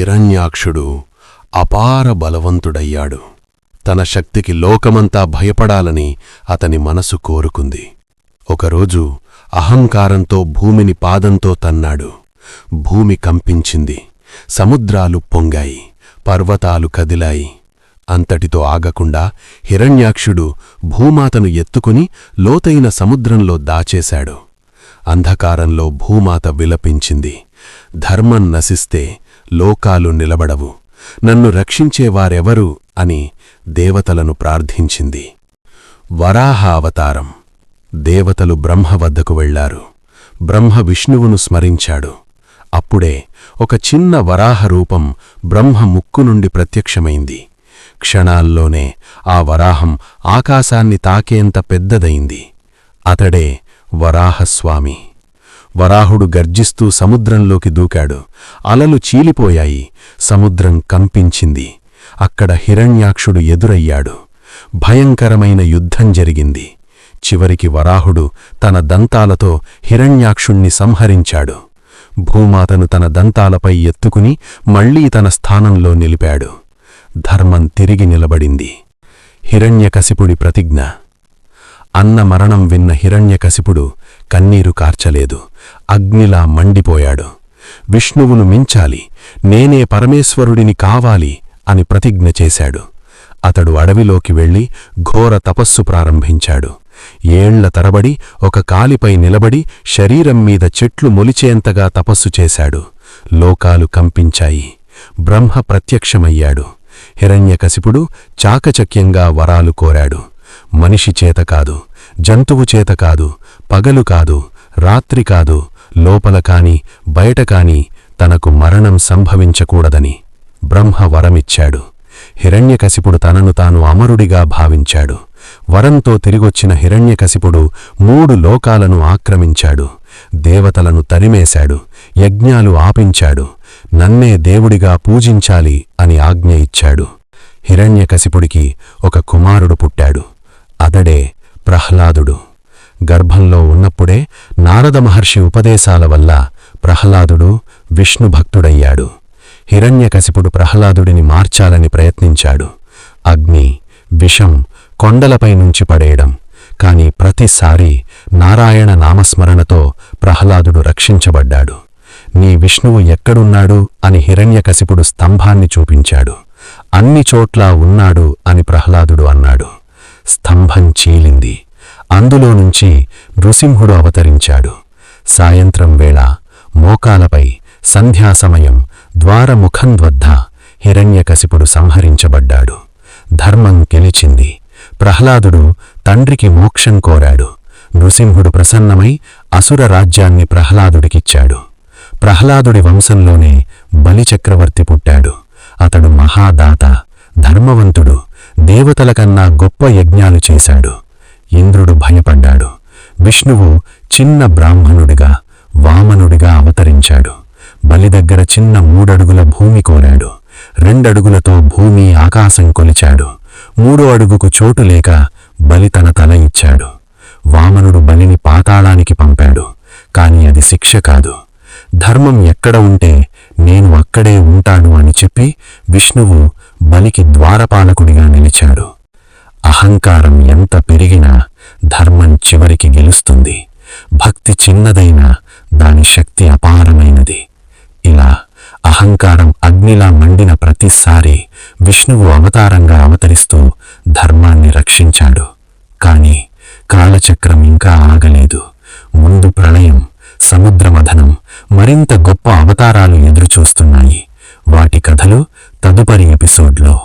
హిరణ్యాక్షుడు అపార బలవంతుడయ్యాడు. తన శక్తికి లోకమంతా భయపడాలని అతని మనసు కోరుకుంది. ఒకరోజు అహంకారంతో భూమిని పాదంతో తన్నాడు. భూమి కంపించింది. సముద్రాలు పొంగాయి. పర్వతాలు కదిలాయి. అంతటితో ఆగకుండా హిరణ్యాక్షుడు భూమాతను ఎత్తుకుని లోతైన సముద్రంలో దాచేశాడు. అంధకారంలో భూమాత విలపించింది. ధర్మం నశిస్తే లోకాలు నిలబడవు. నన్ను రక్షించేవారెవరు అని దేవతలను ప్రార్థించింది. వరాహ అవతారం దేవతలు బ్రహ్మ వద్దకు వెళ్ళారు బ్రహ్మ విష్ణువును స్మరించాడు. అప్పుడే ఒక చిన్న వరాహ రూపం బ్రహ్మ ముక్కు నుండి ప్రత్యక్షమైంది. క్షణాల్లోనే ఆ వరాహం ఆకాశాన్ని తాకేంత పెద్దదైంది. అతడే వరాహస్వామి. వరాహుడు గర్జిస్తూ సముద్రంలోకి దూకాడు. అలలు చీలిపోయాయి. సముద్రం కంపించింది. అక్కడ హిరణ్యాక్షుడు ఎదురయ్యాడు. భయంకరమైన యుద్ధం జరిగింది. చివరికి వరాహుడు తన దంతాలతో హిరణ్యాక్షుణ్ణి సంహరించాడు. భూమాతను తన దంతాలపై ఎత్తుకుని మళ్ళీ తన స్థానంలో నిలిపాడు. ధర్మం తిరిగి నిలబడింది. హిరణ్యకశిపుడి ప్రతిజ్ఞ. అన్న మరణం విన్న హిరణ్యకశిపుడు కన్నీరు కార్చలేదు. అగ్నిలా మండిపోయాడు. విష్ణువును మించాలి. నేనే పరమేశ్వరుడిని కావాలి అని ప్రతిజ్ఞ చేశాడు. అతడు అడవిలోకి వెళ్ళి ఘోర తపస్సు ప్రారంభించాడు. ఏళ్ళ తరబడి ఒక కాలిపై నిలబడి శరీరం మీద చెట్లు మొలిచేంతగా తపస్సు చేశాడు. లోకాలు కంపించాయి. బ్రహ్మ ప్రత్యక్షమయ్యాడు. హిరణ్యకశిపుడు చాకచక్యంగా వరాలు కోరాడు. మనిషి చేత కాదు. జంతువు చేత కాదు పగలు కాదు రాత్రి కాదు లోపల కాని బయట కాని తనకు మరణం సంభవించకూడదని బ్రహ్మ వరమిచ్చాడు. హిరణ్యకశిపుడు తనను తాను అమరుడిగా భావించాడు. వరంతో తిరిగొచ్చిన హిరణ్యకశిపుడు మూడు లోకాలను ఆక్రమించాడు. దేవతలను తరిమేశాడు. యజ్ఞాలు ఆపించాడు. నన్నే దేవుడిగా పూజించాలి అని ఆజ్ఞ ఇచ్చాడు. హిరణ్యకశిపుడికి ఒక కుమారుడు పుట్టాడు. అతడే ప్రహ్లాదుడు. గర్భంలో ఉన్నప్పుడే నారద మహర్షి ఉపదేశాల వల్ల ప్రహ్లాదుడు విష్ణుభక్తుడయ్యాడు హిరణ్యకశిపుడు ప్రహ్లాదుడిని మార్చాలని ప్రయత్నించాడు. అగ్ని విషం కొండలపై నుంచి పడేయడం. కాని ప్రతిసారి నారాయణ నామస్మరణతో ప్రహ్లాదుడు రక్షించబడ్డాడు. నీ విష్ణువు ఎక్కడున్నాడు అని హిరణ్యకశిపుడు స్తంభాన్ని చూపించాడు. అన్ని చోట్లా ఉన్నాడు అని ప్రహ్లాదుడు అన్నాడు. స్తంభం చీలి అందులో నుంచి నృసింహుడు అవతరించాడు. సాయంత్రం వేళ మోకాలపై సంధ్యాసమయం ద్వారముఖం వద్ద హిరణ్యకశిపుడు సంహరించబడ్డాడు. ధర్మం గెలిచింది. ప్రహ్లాదుడు తండ్రికి మోక్షం కోరాడు. నృసింహుడు ప్రసన్నమై అసుర రాజ్యాన్ని ప్రహ్లాదుడికిచ్చాడు. ప్రహ్లాదుడి వంశంలోనే బలిచక్రవర్తి పుట్టాడు. అతడు మహాదాత ధర్మవంతుడు దేవతల కన్నా గొప్ప యజ్ఞాలు చేశాడు. ఇంద్రుడు భయపడ్డాడు. విష్ణువు చిన్న బ్రాహ్మణుడిగా వామనుడిగా అవతరించాడు. బలి దగ్గర చిన్న మూడడుగుల భూమి కోరాడు. రెండడుగులతో భూమి ఆకాశం కొలిచాడు. మూడో అడుగుకు చోటు లేక బలి తన తల ఇచ్చాడు. వామనుడు బలిని పాతాళానికి పంపాడు. కాని అది శిక్ష కాదు. ధర్మం ఎక్కడ ఉంటే నేను అక్కడే ఉంటాను అని చెప్పి విష్ణువు బలికి ద్వారపాలకుడిగా నిలిచాడు. అహంకారం ఎంత పెరిగినా ధర్మం చివరికి గెలుస్తుంది. భక్తి చిన్నదైనా దాని శక్తి అపారమైనది. ఇలా అహంకారం అగ్నిలా మండిన ప్రతిసారి విష్ణువు అవతారంగా అవతరిస్తూ ధర్మాన్ని రక్షించాడు. కాని కాలచక్రం ఇంకా ఆగలేదు. ముందు ప్రళయం సముద్రమథనం మరింత గొప్ప అవతారాలు ఎదురుచూస్తున్నాయి. వాటి కథలు తదుపరి ఎపిసోడ్లో.